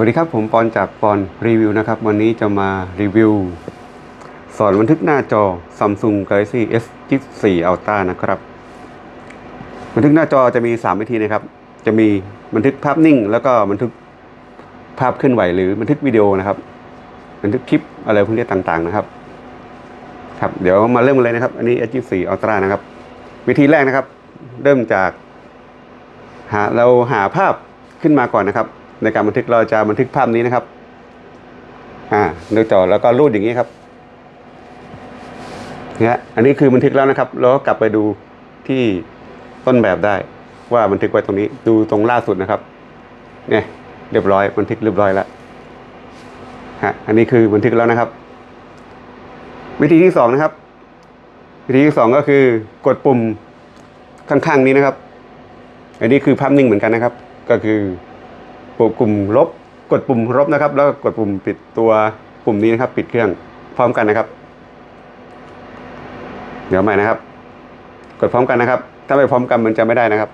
วัสดีครับผมปอนจากปอนรีวิวนะครับ วันนี้จะมารีวิว สอนบันทึกหน้าจอ Samsung Galaxy S24 Ultra นะครับ บันทึกหน้าจอจะมี 3 วิธีนะครับ จะมีบันทึกภาพนิ่ง แล้วก็บันทึกภาพเคลื่อนไหวหรือบันทึกวิดีโอนะครับ บันทึกคลิปอะไรพวกนี้ต่างๆนะครับ ครับ เดี๋ยวมาเริ่มเลยนะครับ อันนี้ S24 Ultra นะครับ วิธีแรกนะครับ เริ่มจาก หาเราหาภาพขึ้นมาก่อนนะครับ ในการบันทึกเราจะบันทึกภาพนี้นะครับ อ่าดูจอแล้วก็รูดอย่างนี้ครับเนี่ยอันนี้คือบันทึกแล้วนะครับเราก็กลับไปดูที่ต้นแบบได้ ว่าบันทึกไว้ตรงนี้ ดูตรงล่าสุดนะครับ เนี่ย เรียบร้อยบันทึกเรียบร้อยแล้วฮะอันนี้คือบันทึกแล้วนะครับ วิธีที่สองนะครับ วิธีที่สองก็คือกดปุ่มข้างๆนี้นะครับ อันนี้คือภาพนิ่งเหมือนกันนะครับ ก็คือ ปุ่มลบ กดปุ่มลบนะครับ แล้วก็กดปุ่มปิดตัวปุ่มนี้นะครับ ปิดเครื่องพร้อมกันนะครับ เดี๋ยวใหม่นะครับ กดพร้อมกันนะครับ ถ้าไม่พร้อมกันมันจะไม่ได้นะครับ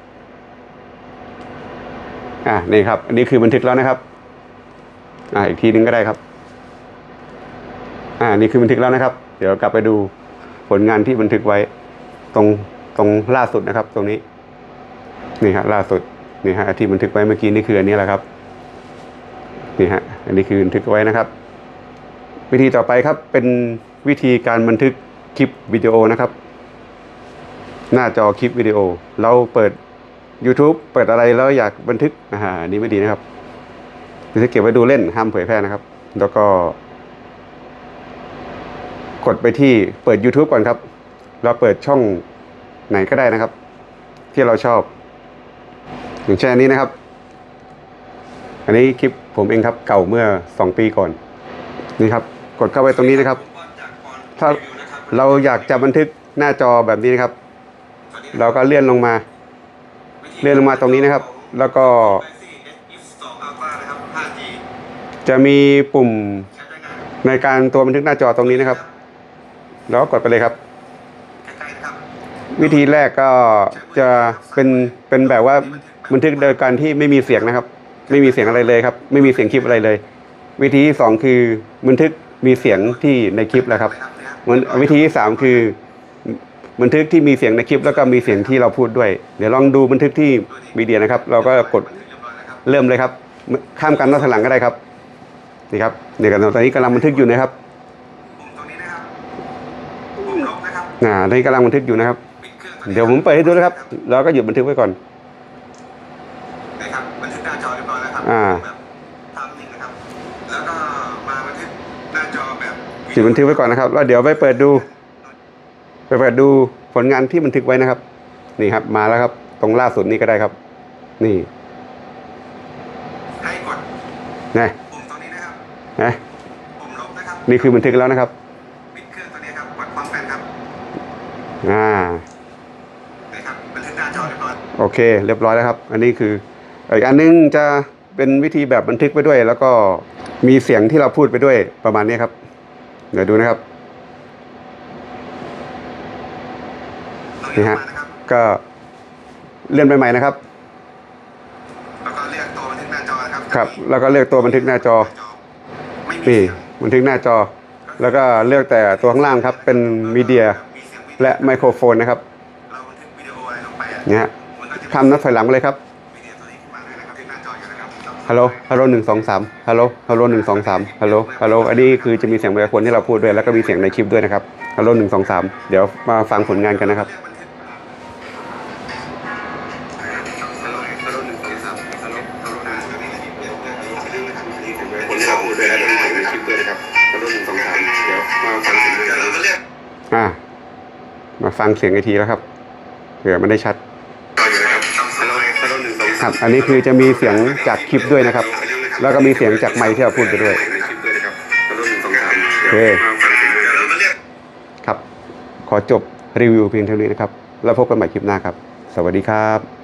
อ่านี่ครับ อันนี้คือบันทึกแล้วนะครับ อ่าอีกทีนึงก็ได้ครับ อ่านี่คือบันทึกแล้วนะครับ เดี๋ยวกลับไปดูผลงานที่บันทึกไว้ตรงตรงล่าสุดนะครับ ตรงนี้ นี่ฮะล่าสุด นี่ฮะที่บันทึกไว้เมื่อกี้นี่คืออันนี้แหละครับนี่ฮะอันนี้คือบันทึกไว้นะครับ วิธีต่อไปครับเป็นวิธีการบันทึกคลิปวิดีโอนะครับ หน้าจอคลิปวิดีโอ เราเปิด YouTube เปิดอะไรแล้วอยากบันทึกอ่าอันนี้ไม่ดีนะครับจะเก็บไว้ดูเล่นห้ามเผยแพร่นะครับ แล้วก็ กดไปที่เปิด YouTube ก่อนครับ เราเปิดช่องไหนก็ได้นะครับ ที่เราชอบ อย่างเช่นอันนี้นะครับ อันนี้คลิปผมเองครับเก่าเมื่อสองปีก่อน นี่ครับ กดเข้าไปตรงนี้นะครับ ถ้าเราอยากจะบันทึกหน้าจอแบบนี้นะครับ เราก็เลื่อนลงมา เลื่อนลงมาตรงนี้นะครับ แล้วก็ จะมีปุ่มในการตัวบันทึกหน้าจอตรงนี้นะครับ แล้วกดไปเลยครับ วิธีแรกก็จะเป็นเป็นแบบว่าบันทึกโดยการที่ไม่มีเสียงนะครับ ไม่มีเสียงอะไรเลยครับ ไม่มีเสียงคลิปอะไรเลย วิธีที่สองคือบันทึกมีเสียงที่ในคลิปแหละครับมันวิธีที่สามคือบันทึกที่มีเสียงในคลิป แล้วก็มีเสียงที่เราพูดด้วย เดี๋ยวลองดูบันทึกที่มีเดียนะครับ เราก็กดเริ่มเลยครับ ข้ามกันหน้าถอยหลังก็ได้ครับนี่ครับเนี่ยกันตอนนี้กำลังบันทึกอยู่นะครับปุ่มตรงนี้นะครับปุ่มลบนะครับอ่าตอนนี้กำลังบันทึกอยู่นะครับปิด เครื่องตัวนี้เดี๋ยวผมเปิดให้ดูนะครับ แล้วก็หยุดบันทึกไว้ก่อนนะครับบันทึกหน้าจอเรียบร้อยแล้วครัอ่าแบบภาพนิ่งนะครับ แล้วก็มาบันทึกหน้าจอแบบหยุดบันทึกไว้ก่อนนะครับ แล้วเดี๋ยวไปเปิดดู ไปเปิดดูผลงานที่บันทึกไว้นะครับ นี่ครับ มาแล้วครับ ตรงล่าสุดนี้ก็ได้ครับ นี่ให้กดนะปุ่มตรงนี้นะครับนะปุ่มลบนะครับนี่คือบันทึกแล้วนะครับปิดเครื่องตัวนี้ครับกดพร้อมกันครับอ่า โอเค เรียบร้อยแล้วครับ อันนี้คืออีกอันนึงจะเป็นวิธีแบบบันทึกไปด้วย แล้วก็มีเสียงที่เราพูดไปด้วยประมาณนี้ครับ เดี๋ยวดูนะครับตรงนี่นี้ฮะมานะครับก็เลื่อนไปใหม่นะครับแล้วก็เลือกตัวบันทึกหน้าจอนะครับครับ แล้วก็เลือกตัวบันทึกหน้าจอไม่มีนี่เสียงบันทึกหน้าจอ แล้วก็เลือกแต่ตัวข้างล่างครับ เป็นมีเดียมีเสียงวิดีโอและไมโครโฟนนะครับ เราบันทึกวิดีโออะไรลงไปอะเนี่ยฮะมันก็จะ ข้ามนับถอยหลังไปเลยครับวิดีโอตัวนี้ขึ้นมาเลยนะครับที่หน้าจออยู่นะครับฮัลโหลฮัลโหลหนึ่งสองสามฮัลโหลฮัลโหลหนึ่งสองสามฮัลโหลฮัลโหลอันนี้คือจะมีเสียงไมโครโฟนที่เราพูดด้วยแล้วก็มีเสียงในคลิปด้วยนะครับฮัลโหลหนึ่งสองสามเดี๋ยวมาฟังผลงานกันนะครับคนที่เราพูดด้วยแล้วก็มีเสียงในคลิปด้วยนะครับฮัลโหลหนึ่งสองสามเดี๋ยวมาฟังเสียงกันอ่ามาฟังเสียงอีกทีแล้วครับเผื่อมันได้ชัด ครับ อันนี้คือจะมีเสียงจากคลิปด้วยนะครับ แล้วก็มีเสียงจากไมค์ที่เราพูดไปด้วยโอเคครับ ขอจบรีวิวเพียงเท่านี้นะครับ แล้วพบกันใหม่คลิปหน้าครับ สวัสดีครับ